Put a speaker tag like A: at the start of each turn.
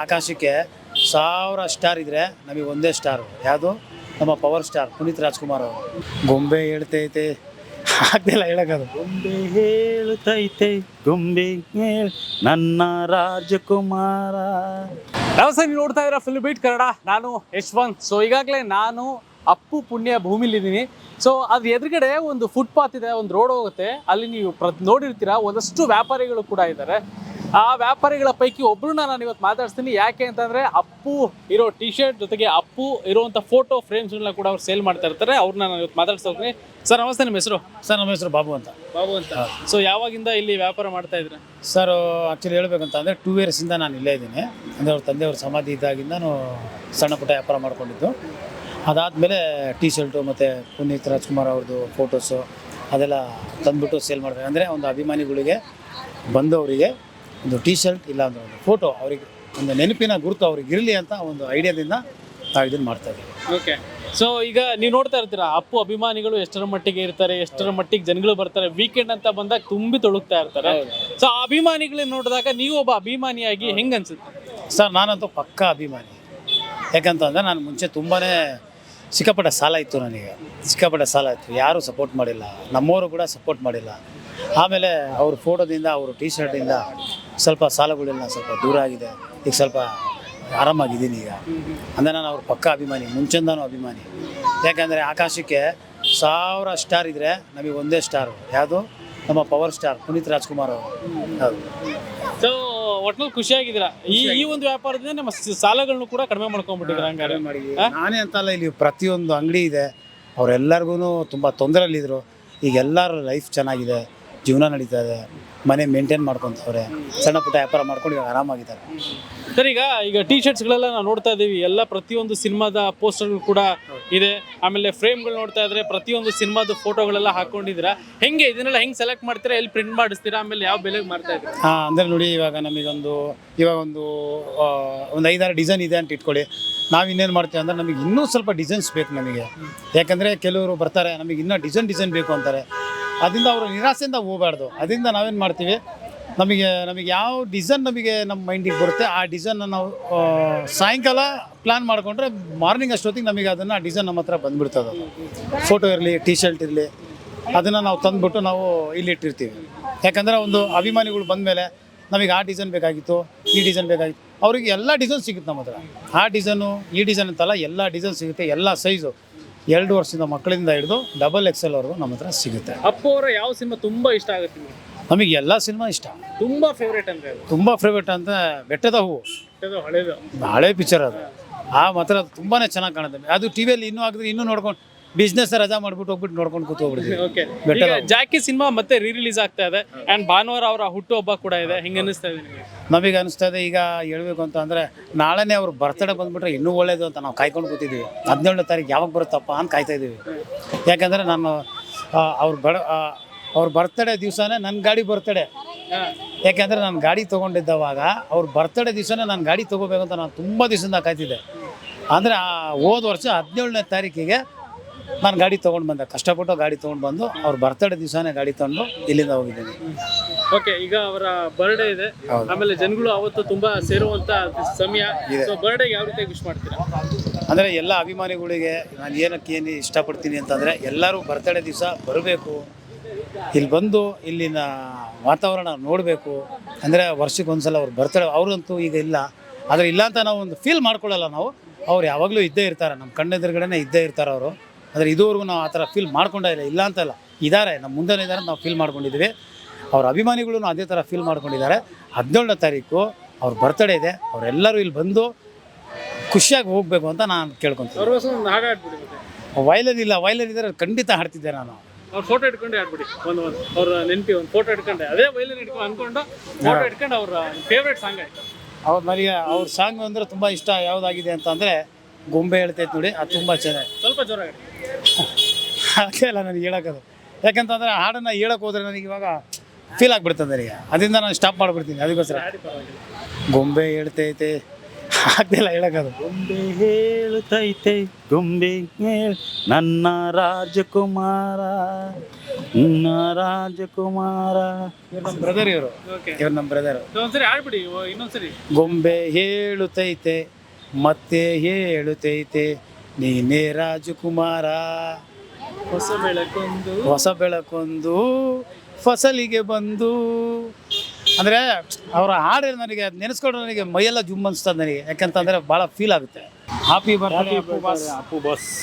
A: ಆಕಾಶಕ್ಕೆ ಸಾವಿರ ಸ್ಟಾರ್ ಇದ್ರೆ ನಮಗೆ ಒಂದೇ ಸ್ಟಾರ್. ಯಾವುದು? ನಮ್ಮ ಪವರ್ ಸ್ಟಾರ್ ಪುನೀತ್ ರಾಜ್ಕುಮಾರ್ ಅವರು. ಗೊಂಬೆ ಹೇಳ್ತೈತೆ. ಆಗ್ತಿಲ್ಲ ಹೇಳಕ್ಕದು
B: ಗೊಂಬೆ ಹೇಳುತ್ತೈತೆ ಗೊಂಬೆ ಹೇಳಿ ನನ್ನ ರಾಜಕುಮಾರ.
C: ನಮಸ್ತೆ ನೀವು ನೋಡ್ತಾ ಇದ್ದೀರಾ ಫಿಲ್ಮ್ ಬೀಟ್ ಕನ್ನಡ? ನಾನು ಯಶ್ವಂತ್. ಸೊ ಈಗಾಗಲೇ ನಾನು ಅಪ್ಪು ಪುಣ್ಯ ಭೂಮಿಲಿದ್ದೀನಿ ಸೊ ಅದು ಎದುರುಗಡೆ ಒಂದು ಫುಟ್ಪಾತ್ ಇದೆ ಒಂದು ರೋಡ್ ಹೋಗುತ್ತೆ. ಅಲ್ಲಿ ನೀವು ಪ್ರ ನೋಡಿರ್ತೀರಾ ಒಂದಷ್ಟು ವ್ಯಾಪಾರಿಗಳು ಕೂಡ ಇದ್ದಾರೆ. ಆ ವ್ಯಾಪಾರಿಗಳ ಪೈಕಿ ಒಬ್ಬರನ್ನ ನಾನು ಇವತ್ತು ಮಾತಾಡ್ತೀನಿ ಯಾಕೆ ಅಂತಂದ್ರೆ ಅಪ್ಪು ಇರೋ ಟಿ ಶರ್ಟ್ ಜೊತೆಗೆ ಅಪ್ಪು ಇರುವಂತ ಫೋಟೋ ಫ್ರೇಮ್ಸ್ಗಳನ್ನ ಕೂಡ ಅವ್ರು ಸೇಲ್ ಮಾಡ್ತಾ ಇರ್ತಾರೆ. ಅವ್ರನ್ನ ನಾನು ಇವತ್ತು ಮಾತಾಡ್ತಾ ಹೋಗ್ತೀನಿ ಸರ್ ನಮಸ್ತೆ ನಿಮ್ಮ ಹೆಸರು?
A: ಸರ್ ನಮ್ಮ ಹೆಸರು ಬಾಬು ಅಂತ.
C: ಬಾಬು ಅಂತ. ಸೊ ಯಾವಾಗಿಂದ ಇಲ್ಲಿ ವ್ಯಾಪಾರ ಮಾಡ್ತಾ ಇದ್ರೆ?
A: ಸರ್ ಆ್ಯಕ್ಚುಲಿ ಹೇಳ್ಬೇಕಂತ ಅಂದರೆ ಟೂ ಇಂದ ನಾನು ಇಲ್ಲೇ ಇದ್ದೀನಿ. ಅಂದರೆ ಅವ್ರ ತಂದೆಯವ್ರ ಸಮಾಧಿ ಇದ್ದಾಗಿಂದ ನಾನು ಸಣ್ಣ ಪುಟ್ಟ ವ್ಯಾಪಾರ ಮಾಡ್ಕೊಂಡಿದ್ದು. ಅದಾದಮೇಲೆ ಟಿ ಶರ್ಟು ಮತ್ತು ಪುನೀತ್ ರಾಜ್ಕುಮಾರ್ ಅವ್ರದ್ದು ಫೋಟೋಸು ಅದೆಲ್ಲ ತಂದ್ಬಿಟ್ಟು ಸೇಲ್ ಮಾಡ್ಬೇಕು. ಅಂದರೆ ಒಂದು ಅಭಿಮಾನಿಗಳಿಗೆ ಬಂದವರಿಗೆ ಒಂದು ಟೀ ಶರ್ಟ್ ಇಲ್ಲ ಒಂದು ಫೋಟೋ ಅವರಿಗೆ ಒಂದು ನೆನಪಿನ ಗುರುತು ಅವ್ರಿಗೆ ಇರಲಿ ಅಂತ ಒಂದು ಐಡಿಯಾದಿಂದ ನಾವು ಇದನ್ನು ಮಾಡ್ತಾ ಇದ್ದೀವಿ.
C: ಓಕೆ ಸೊ ಈಗ ನೀವು ನೋಡ್ತಾ ಇರ್ತೀರಾ ಅಪ್ಪು ಅಭಿಮಾನಿಗಳು ಎಷ್ಟರ ಮಟ್ಟಿಗೆ ಇರ್ತಾರೆ ಎಷ್ಟರ ಮಟ್ಟಿಗೆ ಜನಗಳು ಬರ್ತಾರೆ ವೀಕೆಂಡ್ ಅಂತ ಬಂದಾಗ ತುಂಬಿ ತೊಳಗ್ತಾ ಇರ್ತಾರೆ. ಸೊ ಆ ಅಭಿಮಾನಿಗಳನ್ನ ನೋಡಿದಾಗ ನೀವು ಒಬ್ಬ ಅಭಿಮಾನಿಯಾಗಿ ಹೆಂಗೆ ಅನ್ಸುತ್ತೆ?
A: ಸರ್ ನಾನಂತೂ ಪಕ್ಕಾ ಅಭಿಮಾನಿ. ಯಾಕಂತಂದರೆ ನಾನು ಮುಂಚೆ ತುಂಬಾ ಸಿಕ್ಕಾಪಟ್ಟೆ ಸಾಲ ಇತ್ತು ನನಗೆ. ಸಿಕ್ಕಾಪಟ್ಟೆ ಸಾಲ ಇತ್ತು. ಯಾರೂ ಸಪೋರ್ಟ್ ಮಾಡಿಲ್ಲ. ನಮ್ಮವರು ಕೂಡ ಸಪೋರ್ಟ್ ಮಾಡಿಲ್ಲ. ಆಮೇಲೆ ಅವ್ರ ಫೋಟೋದಿಂದ ಅವ್ರ ಟೀ ಶರ್ಟಿಂದ ಸ್ವಲ್ಪ ಸಾಲಗಳೆಲ್ಲ ಸ್ವಲ್ಪ ದೂರ ಆಗಿದೆ. ಈಗ ಸ್ವಲ್ಪ ಆರಾಮಾಗಿದ್ದೀನಿ ಈಗ. ಅಂದರೆ ನಾನು ಅವ್ರ ಪಕ್ಕ ಅಭಿಮಾನಿ ಮುಂಚೆಂದಾನು ಅಭಿಮಾನಿ. ಯಾಕಂದರೆ ಆಕಾಶಕ್ಕೆ ಸಾವಿರ ಸ್ಟಾರ್ ಇದ್ದರೆ ನಮಗೆ ಒಂದೇ ಸ್ಟಾರ್ ಯಾವುದು? ನಮ್ಮ ಪವರ್ ಸ್ಟಾರ್ ಪುನೀತ್ ರಾಜ್ಕುಮಾರ್ ಅವರು. ಹೌದು.
C: ಸೊ ಒಟ್ನಲ್ಲಿ ಖುಷಿಯಾಗಿದ್ದೀರಾ? ಈ ಈ ಒಂದು ವ್ಯಾಪಾರದಿಂದ ನಮ್ಮ ಸಾಲಗಳನ್ನು ಕೂಡ ಕಡಿಮೆ ಮಾಡ್ಕೊಂಡ್ಬಿಟ್ಟಿದ್ರೆ ಹಂಗಾರೆ?
A: ನಾನೇ ಅಂತಲ್ಲ ಇಲ್ಲಿ ಪ್ರತಿಯೊಂದು ಅಂಗಡಿ ಇದೆ. ಅವರೆಲ್ಲರಿಗೂ ತುಂಬ ತೊಂದರೆಯಲ್ಲಿದ್ದರು ಈಗ ಎಲ್ಲರ ಲೈಫ್ ಚೆನ್ನಾಗಿದೆ. ಜೀವನ ನಡೀತಾ ಇದೆ ಮನೆ ಮೇಂಟೈನ್ ಮಾಡ್ಕೊಂತವ್ರೆ. ಸಣ್ಣ ಪುಟ್ಟ ವ್ಯಾಪಾರ ಮಾಡ್ಕೊಂಡು ಇವಾಗ ಆರಾಮಾಗಿದ್ದಾರೆ.
C: ಸರ್ ಈಗ ಈಗ ಟಿ ಶರ್ಟ್ಸ್ಗಳೆಲ್ಲ ನಾವು ನೋಡ್ತಾ ಇದ್ದೀವಿ. ಎಲ್ಲ ಪ್ರತಿಯೊಂದು ಸಿನಿಮಾದ ಪೋಸ್ಟರ್ಗಳು ಕೂಡ ಇದೆ. ಆಮೇಲೆ ಫ್ರೇಮ್ಗಳು ನೋಡ್ತಾ ಇದ್ರೆ ಪ್ರತಿಯೊಂದು ಸಿನಿಮಾದ ಫೋಟೋಗಳೆಲ್ಲ ಹಾಕೊಂಡಿದ್ದೀರಾ? ಹೆಂಗೆ? ಇದನ್ನೆಲ್ಲ ಹೆಂಗೆ ಸೆಲೆಕ್ಟ್ ಮಾಡ್ತೀರಾ? ಎಲ್ಲಿ ಪ್ರಿಂಟ್ ಮಾಡಿಸ್ತೀರಾ? ಆಮೇಲೆ ಯಾವ ಬೆಲೆಗೆ ಮಾಡ್ತಾ ಇದ್ದೀರಾ?
A: ಹಾಂ ಅಂದರೆ ನೋಡಿ ಇವಾಗ ನಮಗೊಂದು ಇವಾಗ ಒಂದು ಆ, ಒಂದು ಐದಾರು ಡಿಸೈನ್ ಇದೆ ಅಂತ ಇಟ್ಕೊಳ್ಳಿ. ನಾವು ಇನ್ನೇನು ಮಾಡ್ತೀವಿ ಅಂದರೆ ನಮಗೆ ಇನ್ನೂ ಸ್ವಲ್ಪ ಡಿಸೈನ್ಸ್ ಬೇಕು ನಮಗೆ. ಯಾಕಂದರೆ ಕೆಲವರು ಬರ್ತಾರೆ ನಮಗೆ ಇನ್ನೂ ಡಿಸೈನ್ ಡಿಸೈನ್ ಬೇಕು ಅಂತಾರೆ. ಅದರಿಂದ ಅವರು ನಿರಾಸೆಯಿಂದ ಹೋಗಬಾರ್ದು. ಅದರಿಂದ ನಾವೇನು ಮಾಡ್ತೀವಿ ನಮಗೆ ನಮಗೆ ಯಾವ ಡಿಸೈನ್ ನಮಗೆ ನಮ್ಮ ಮೈಂಡಿಗೆ ಬರುತ್ತೆ ಆ ಡಿಸೈನ್ನ ನಾವು ಆ, ಸಾಯಂಕಾಲ ಪ್ಲ್ಯಾನ್ ಮಾಡಿಕೊಂಡ್ರೆ ಮಾರ್ನಿಂಗ್ ಅಷ್ಟೊತ್ತಿಗೆ ನಮಗೆ ಅದನ್ನು ಡಿಸೈನ್ ನಮ್ಮ ಹತ್ರ ಬಂದ್ಬಿಡ್ತದೆ ಫೋಟೋ ಇರಲಿ ಟಿ ಶರ್ಟ್ ಇರಲಿ ಅದನ್ನು ನಾವು ತಂದುಬಿಟ್ಟು ನಾವು ಇಲ್ಲಿಟ್ಟಿರ್ತೀವಿ. ಯಾಕಂದರೆ ಒಂದು ಅಭಿಮಾನಿಗಳು ಬಂದಮೇಲೆ ನಮಗೆ ಆ ಡಿಸೈನ್ ಬೇಕಾಗಿತ್ತು ಈ ಡಿಸೈನ್ ಬೇಕಾಗಿತ್ತು ಅವರಿಗೆ ಎಲ್ಲ ಡಿಸೈನ್ ಸಿಗುತ್ತೆ ನಮ್ಮ ಹತ್ರ. ಆ ಡಿಸೈನು ಈ ಡಿಸೈನ್ ಅಂತಲ್ಲ ಎಲ್ಲ ಡಿಸೈನ್ ಸಿಗುತ್ತೆ ಎಲ್ಲ ಸೈಜು ಎರಡು ವರ್ಷದ ಮಕ್ಕಳಿಂದ ಹಿಡಿದು ಡಬಲ್ ಎಕ್ಸೆಲ್ ವರೆಗೂ ನಮ್ಮ ಹತ್ರ ಸಿಗುತ್ತೆ.
C: ಅಪ್ಪು ಅವರ ಯಾವ ಸಿನಿಮಾ ತುಂಬಾ ಇಷ್ಟ ಆಗುತ್ತೆ ನಿಮಗೆ?
A: ನಮಗೆ ಎಲ್ಲ ಸಿನಿಮಾ ಇಷ್ಟ.
C: ತುಂಬಾ ಫೇವ್ರೇಟ್ ಅಂದ್ರೆ ಅದು?
A: ತುಂಬ ಫೇವ್ರೇಟ್ ಅಂತ ಬೆಟ್ಟದ ಹೂವು.
C: ಅದು ಹಳೇದು.
A: ಹಳೆ ಪಿಕ್ಚರ್ ಅದು. ಆ ಮಾತ್ರ ತುಂಬಾ ಚೆನ್ನಾಗಿ ಕಾಣುತ್ತೆ. ಅದು ಟಿ ವಿಯಲ್ಲಿ ಇನ್ನೂ ಆಗಿದ್ರೆ ಇನ್ನೂ ನೋಡ್ಕೊಂಡು ಬಿಸ್ನೆಸ್ ರಜಾ ಮಾಡ್ಬಿಟ್ಟು ಹೋಗ್ಬಿಟ್ಟು ನೋಡ್ಕೊಂಡು ಕೂತ್ಕೊಬಿಡ್ತೀವಿ
C: ಓಕೆ ಜಾಕಿ ಸಿನಿಮಾ ಮತ್ತೆ ರೀ ರಿಲೀಸ್ ಆಗ್ತಾ ಇದೆ. ಅಂಡ್ ಭಾನುವಾರ ಅವರ ಹುಟ್ಟುಹಬ್ಬ ಕೂಡ ಇದೆ. ಹಿಂಗೆ ಅನಿಸ್ತಾ ಇದೆ ನಿಮಗೆ?
A: ನಮಗೆ ಅನಿಸ್ತಾ ಇದೆ. ಈಗ ಹೇಳ್ಬೇಕು ಅಂತ ಅಂದರೆ ನಾಳೆನೇ ಅವ್ರ ಬರ್ತಡೇ ಬಂದ್ಬಿಟ್ರೆ ಇನ್ನೂ ಒಳ್ಳೇದು ಅಂತ ನಾವು ಕಾಯ್ಕೊಂಡು ಕೂತಿದ್ದೀವಿ ಹದಿನೇಳನೇ ತಾರೀಕು ಯಾವಾಗ ಬರುತ್ತಪ್ಪ ಅಂತ ಕಾಯ್ತಾ ಇದ್ದೀವಿ ಯಾಕಂದರೆ ನಾನು ಅವ್ರ ಬಡ ಅವ್ರ ಬರ್ತಡೇ ದಿವಸನೇ ನನ್ನ ಗಾಡಿ ಬರ್ತಡೇ ಯಾಕೆಂದರೆ ನಾನು ಗಾಡಿ ತೊಗೊಂಡಿದ್ದವಾಗ ಅವ್ರ ಬರ್ತಡೇ ದಿವಸನೇ ನಾನು ಗಾಡಿ ತೊಗೋಬೇಕು ಅಂತ ನಾನು ತುಂಬ ದಿವಸದಿಂದ ಕಾಯ್ತಿದ್ದೆ. ಅಂದರೆ ಆ ಹೋದ ವರ್ಷ ಹದಿನೇಳನೇ ತಾರೀಕಿಗೆ ನಾನು ಗಾಡಿ ತೊಗೊಂಡು ಬಂದೆ. ಕಷ್ಟಪಟ್ಟು ಗಾಡಿ ತೊಗೊಂಡು ಬಂದು ಅವ್ರ ಬರ್ತಡೇ ದಿವಸನೇ ಗಾಡಿ ತೊಗೊಂಡು ಇಲ್ಲಿಂದ ಹೋಗಿದ್ದೀನಿ.
C: ಓಕೆ ಈಗ ಅವರ ಬರ್ಡೇ ಇದೆ.
A: ಹೌದು.
C: ಆಮೇಲೆ ಜನಗಳು ಅವತ್ತು ತುಂಬಾ ಸೇರುವಂತ ಸಮಯ. ಸೊ ಬರ್ಡೇ ಯಾವ ರೀತಿ ವಿಶ್ ಮಾಡ್ತೀರಾ?
A: ಅಂದರೆ ಎಲ್ಲ ಅಭಿಮಾನಿಗಳಿಗೆ ನಾನು ಏನಕ್ಕೆ ಏನು ಇಷ್ಟಪಡ್ತೀನಿ ಅಂತಂದರೆ ಎಲ್ಲರೂ ಬರ್ತಡೇ ದಿವಸ ಬರಬೇಕು. ಇಲ್ಲಿ ಬಂದು ಇಲ್ಲಿನ ವಾತಾವರಣ ನೋಡಬೇಕು. ಅಂದರೆ ವರ್ಷಕ್ಕೆ ಒಂದ್ಸಲ ಅವ್ರು ಬರ್ತಡೇ ಅವ್ರಂತೂ ಈಗ ಇಲ್ಲ. ಆದರೆ ಇಲ್ಲ ಅಂತ ನಾವು ಒಂದು ಫೀಲ್ ಮಾಡ್ಕೊಳ್ಳಲ್ಲ ನಾವು. ಅವ್ರು ಯಾವಾಗಲೂ ಇದ್ದೇ ಇರ್ತಾರೆ. ನಮ್ಮ ಕಣ್ಣೆದುರುಗಡೆನೇ ಇದ್ದೇ ಇರ್ತಾರೆ ಅವರು. ಆದರೆ ಇದುವರೆಗೂ ನಾವು ಆ ಥರ ಫೀಲ್ ಮಾಡ್ಕೊಂಡೇ ಇಲ್ಲ ಇಲ್ಲ ಅಂತಲ್ಲ ಇದ್ದಾರೆ ನಮ್ಮ ಮುಂದೆನೇ ಇದ್ದಾರೆ ನಾವು ಫೀಲ್ ಮಾಡ್ಕೊಂಡಿದ್ದೀವಿ ಅವ್ರ ಅಭಿಮಾನಿಗಳು ಅದೇ ಥರ ಫೀಲ್ ಮಾಡ್ಕೊಂಡಿದ್ದಾರೆ. ಹದಿನೇಳನೇ ತಾರೀಕು ಅವ್ರ ಬರ್ತಡೇ ಇದೆ ಅವರೆಲ್ಲರೂ ಇಲ್ಲಿ ಬಂದು ಖುಷಿಯಾಗಿ ಹೋಗಬೇಕು ಅಂತ ನಾನು ಕೇಳ್ಕೊತೀನಿ. ವೈಲನ್ ಇಲ್ಲ ವೈಲನ್ ಇದ್ದರೆ ಖಂಡಿತ ಹಾಡ್ತಿದ್ದೆ ನಾನು.
C: ಅವ್ರ ಫೋಟೋ ಇಟ್ಕೊಂಡೆ ಆಡ್ಬಿಡಿ ಒಂದು ಒಂದು ಅವ್ರ ನೆನಪಿ ಒಂದು ಫೋಟೋ ಇಟ್ಕೊಂಡೆ. ಅದೇ ವೈಲಿನ್ ಇಟ್ಕೊಂಡು ಅಂದ್ಕೊಂಡು ಫೋಟೋ ಇಟ್ಕೊಂಡು ಅವ್ರ ಫೇವ್ರೇಟ್ ಸಾಂಗ್ ಆಯ್ತು.
A: ಅವ್ರು ನನಗೆ ಅವ್ರ ಸಾಂಗ್ ಅಂದರೆ ತುಂಬ ಇಷ್ಟ ಯಾವುದಾಗಿದೆ ಅಂತ ಅಂದರೆ ಗೊಂಬೆ ಹೇಳ್ತೈತೆ ನೋಡಿ ಅದು ತುಂಬ ಚೆನ್ನಾಗಿ.
C: ಸ್ವಲ್ಪ ಜೋರಾಗಿ
A: ಅಲ್ಲ ನನಗೆ ಹೇಳೋಕ್ಕದು ಯಾಕಂತಂದರೆ ಹಾಡನ್ನು ಹೇಳೋಕೆ ಹೋದರೆ ನನಗೆ ಇವಾಗ ಫೀಲ್ ಆಗಿಬಿಡ್ತದೆ ನನಗೆ. ಅದರಿಂದ ನಾನು ಸ್ಟಾಪ್ ಮಾಡಿಬಿಡ್ತೀನಿ ಅದಕ್ಕೋಸ್ಕರ. ಗೊಂಬೆ ಹೇಳ್ತೈತೆ. ಆಗ್ತಿಲ್ಲ ಹೇಳಕ್ಕದು
B: ಗೊಂಬೆ ಹೇಳ್ತೈತೆ ಗೊಂಬೆ ಹೇಳು. ನನ್ನ ರಾಜಕುಮಾರ ನನ್ನ ರಾಜಕುಮಾರ.
A: ಇವ್ರು ನಮ್ಮ ಬ್ರದರ್ ಇವರು.
C: ಓಕೆ
A: ಇವ್ರು ನಮ್ಮ ಬ್ರದರ್
C: ಒಂದ್ಸರಿ ಆಡ್ಬಿಡಿ ಇನ್ನೊಂದ್ಸರಿ.
A: ಗೊಂಬೆ ಹೇಳುತ್ತೈತೆ ಮತ್ತೆ ಹೇಳುತ್ತೈತೆ ನೀನೇ ರಾಜಕುಮಾರ.
C: ಹೊಸ ಬೆಳಕೊಂದು.
A: ಹೊಸ ಬೆಳಕೊಂದು ಫಸಲಿಗೆ ಬಂದು. ಅಂದರೆ ಅವರ ಹಾಡು ನನಗೆ ನೆನೆಸ್ಕೊಂಡ್ರೆ ನನಗೆ ಮೈಯೆಲ್ಲ ಜುಮ್ ಅನಿಸ್ತದೆ ನನಗೆ. ಯಾಕಂತಂದರೆ ಭಾಳ ಫೀಲ್ ಆಗುತ್ತೆ. Happy birthday
B: Appu boss